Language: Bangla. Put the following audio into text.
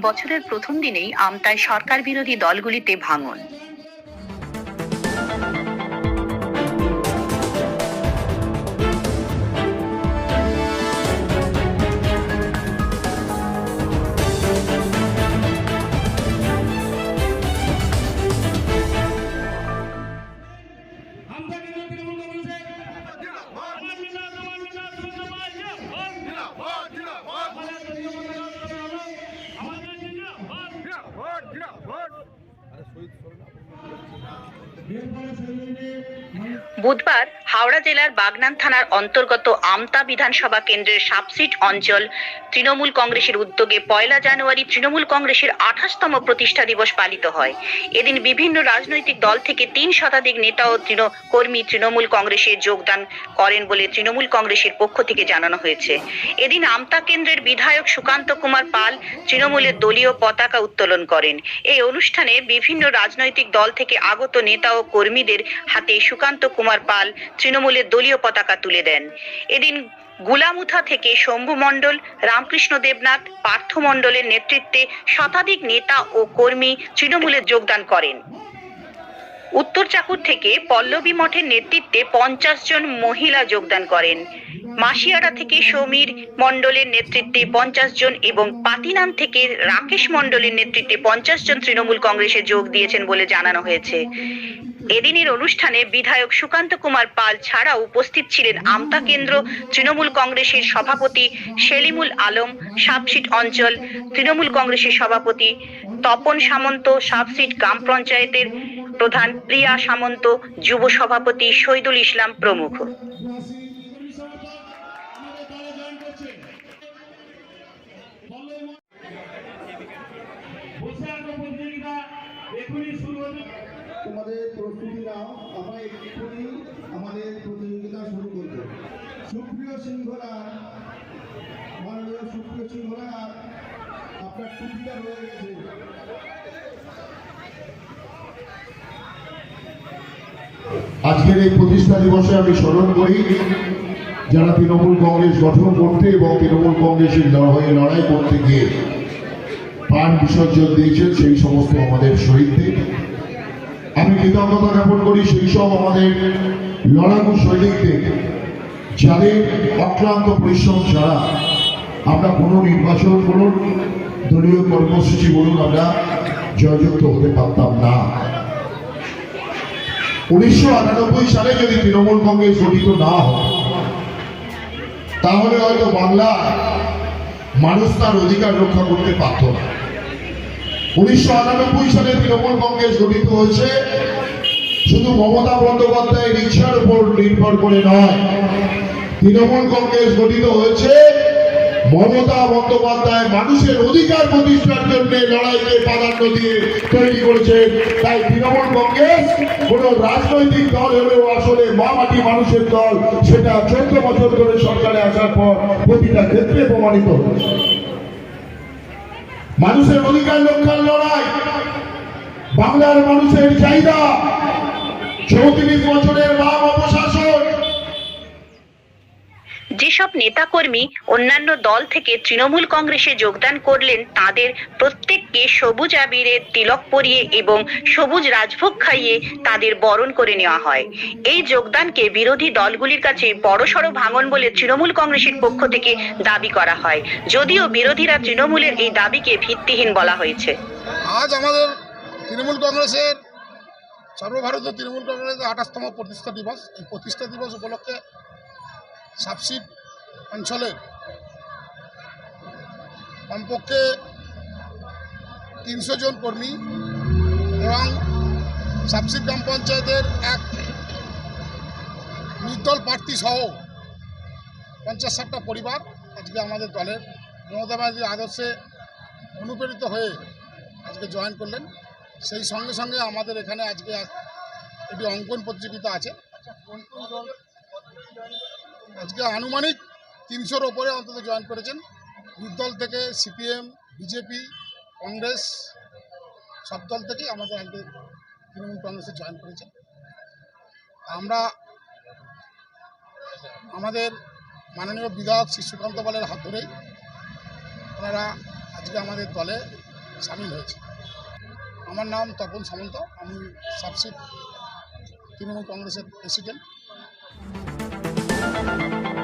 বছরের প্রথম দিনেই আমতায় সরকার বিরোধী দলগুলিতে ভাঙন। বুধবার হাওড়া জেলার বাগনান থানার অন্তর্গত আমতা বিধানসভা কেন্দ্রের সাবসিট অঞ্চল তৃণমূল কংগ্রেসের উদ্যোগে পয়লা জানুয়ারি তৃণমূল কংগ্রেসের আঠাশতম প্রতিষ্ঠা দিবস পালিত হয়। এদিন বিভিন্ন রাজনৈতিক দল থেকে তিন শতাধিক নেতা ও কর্মী তৃণমূল কংগ্রেসে যোগদান করেন বলে তৃণমূল কংগ্রেসের পক্ষ থেকে জানানো হয়েছে। এদিন আমতা কেন্দ্রের বিধায়ক সুকান্ত কুমার পাল তৃণমূলের দলীয় পতাকা উত্তোলন করেন। এই অনুষ্ঠানে বিভিন্ন রাজনৈতিক দল থেকে আগত নেতা ও কর্মীদের হাতে সুকান্ত কুমার পাল তৃণমূলের দলীয় পতাকা তুলে দেন। এদিন গুলামুথা থেকে শম্ভু মণ্ডল, রামকৃষ্ণ দেবনাথ, পার্থ মণ্ডলের নেতৃত্বে শতাধিক নেতা ও কর্মী তৃণমূলে যোগদান করেন। উত্তর চাকুর থেকে পল্লবী মঠের নেতৃত্বে পঞ্চাশ জন মহিলা যোগদান করেন। মাসিয়াড়া থেকে সমীর মণ্ডলের নেতৃত্বে পঞ্চাশ জন এবং পাতিনাম থেকে রাকেশ মণ্ডলের নেতৃত্বে পঞ্চাশ জন তৃণমূল কংগ্রেসে যোগ দিয়েছেন বলে জানানো হয়েছে। এদিনের অনুষ্ঠানে বিধায়ক সুকান্ত কুমার পাল ছাড়া উপস্থিত ছিলেন আমতা কেন্দ্র, তৃণমূল কংগ্রেসের সভাপতি সেলিমুল আলম, সাবসিট অঞ্চল, তৃণমূল কংগ্রেসের সভাপতি তপন সামন্ত, সাবসিট গ্রাম পঞ্চায়েতের প্রধান প্রিয়া সামন্ত, যুব সভাপতি শহীদুল ইসলাম প্রমুখ। এখনই শুরু হতে তোমাদের প্রস্তুতি নাও, আমরা এক্ষুনি আমাদের প্রতিযোগিতা শুরু করব। সুপ্রিয় সিংহরা মাননীয় সুপ্রিয় সিংহরা আপনার টুপিটা রয়ে গেছে। আজকের এই প্রতিষ্ঠা দিবসে আমি স্মরণ করি, যারা তৃণমূল কংগ্রেস গঠন করতে এবং তৃণমূল কংগ্রেসের ল- হয়ে লড়াই করতে গিয়ে প্রাণ বিসর্জন দিয়েছেন, সেই সমস্ত আমাদের শহীদদের। আমি কৃতজ্ঞতা জ্ঞাপন করি সেই সব আমাদের লড়াকু সৈনিকদের, যাদের অক্লান্ত পরিশ্রম ছাড়া আমরা কোনো নির্বাচন বলুন দলীয় কর্মসূচি বলুন আমরা জয়যুক্ত হতে পারতাম না। উনিশশো আটানব্বই সালে যদি তৃণমূল কংগ্রেস গঠিত না হয়, তাহলে হয়তো বাংলা মানুষ তার অধিকার রক্ষা করতে পারত না। উনিশশো আটানব্বই সালে তৃণমূল কংগ্রেস গঠিত হয়েছে। শুধু মমতা বন্দ্যোপাধ্যায়ের ইচ্ছার উপর নির্ভর করে নয়, তৃণমূল কংগ্রেস গঠিত হয়েছে। মমতা বন্দ্যোপাধ্যায় মানুষের অধিকার প্রতিষ্ঠার জন্য লড়াইকে প্রাধান্য দিয়ে তৈরি করেছেন। তাই তৃণমূল কংগ্রেস কোন রাজনৈতিক দল হলেও আসলে মা মাটি মানুষের দল, সেটা চোদ্দ বছর ধরে সরকারে আসার পর প্রতিটা ক্ষেত্রে প্রমাণিত হয়েছে। মানুষের অধিকার রক্ষার লড়াই। বাংলার মানুষের চাহিদা। চৌত্রিশ বছরের বাম অপশাসন যেসব নেতাকর্মী অন্যান্য দল থেকে তৃণমূল কংগ্রেসে যোগদান করলেন, তাদের প্রত্যেককে সবুজ আবিরের তিলক পরিয়ে এবং সবুজ রাজভোগ খাইয়ে তাদের বরণ করে নেওয়া হয়। এই যোগদানকে বিরোধী দলগুলির কাছে বড়সড় ভাঙন বলে তৃণমূল কংগ্রেসের পক্ষ থেকে দাবি করা হয়। যদিও বিরোধীরা তৃণমূলের এই দাবিকে ভিত্তিহীন বলা হয়েছে। আজ আমাদের তৃণমূল কংগ্রেসের, সর্বভারতীয় তৃণমূল কংগ্রেসের আঠাশতম প্রতিষ্ঠা দিবস। এই প্রতিষ্ঠা দিবস উপলক্ষে সাবসিড অঞ্চলের কমপক্ষে তিনশো জন কর্মী এবং সাবসিড গ্রাম পঞ্চায়েতের এক নির্দল প্রার্থী সহ পঞ্চাশ ষাটটা পরিবার আজকে আমাদের দলের মমতা ব্যানার্জির আদর্শে অনুপ্রেরিত হয়ে আজকে জয়েন করলেন। সেই সঙ্গে সঙ্গে আমাদের এখানে আজকে এক- একটি অঙ্কন প্রতিযোগিতা আছে। আজকে আনুমানিক তিনশোর ওপরে অন্তত জয়েন করেছেন। নির্দল থেকে সিপিএম, বিজেপি, কংগ্রেস, সব দল থেকেই আমাদের আজকে তৃণমূল কংগ্রেসে জয়েন করেছেন। আমরা আমাদের মাননীয় বিধায়ক শ্রী সুকান্ত বলের হাত ধরেই ওনারা আজকে আমাদের দলে সামিল হয়েছে আমার নাম তপন সামন্ত, আমি সাবসিড তৃণমূল কংগ্রেসের প্রেসিডেন্ট। thank you.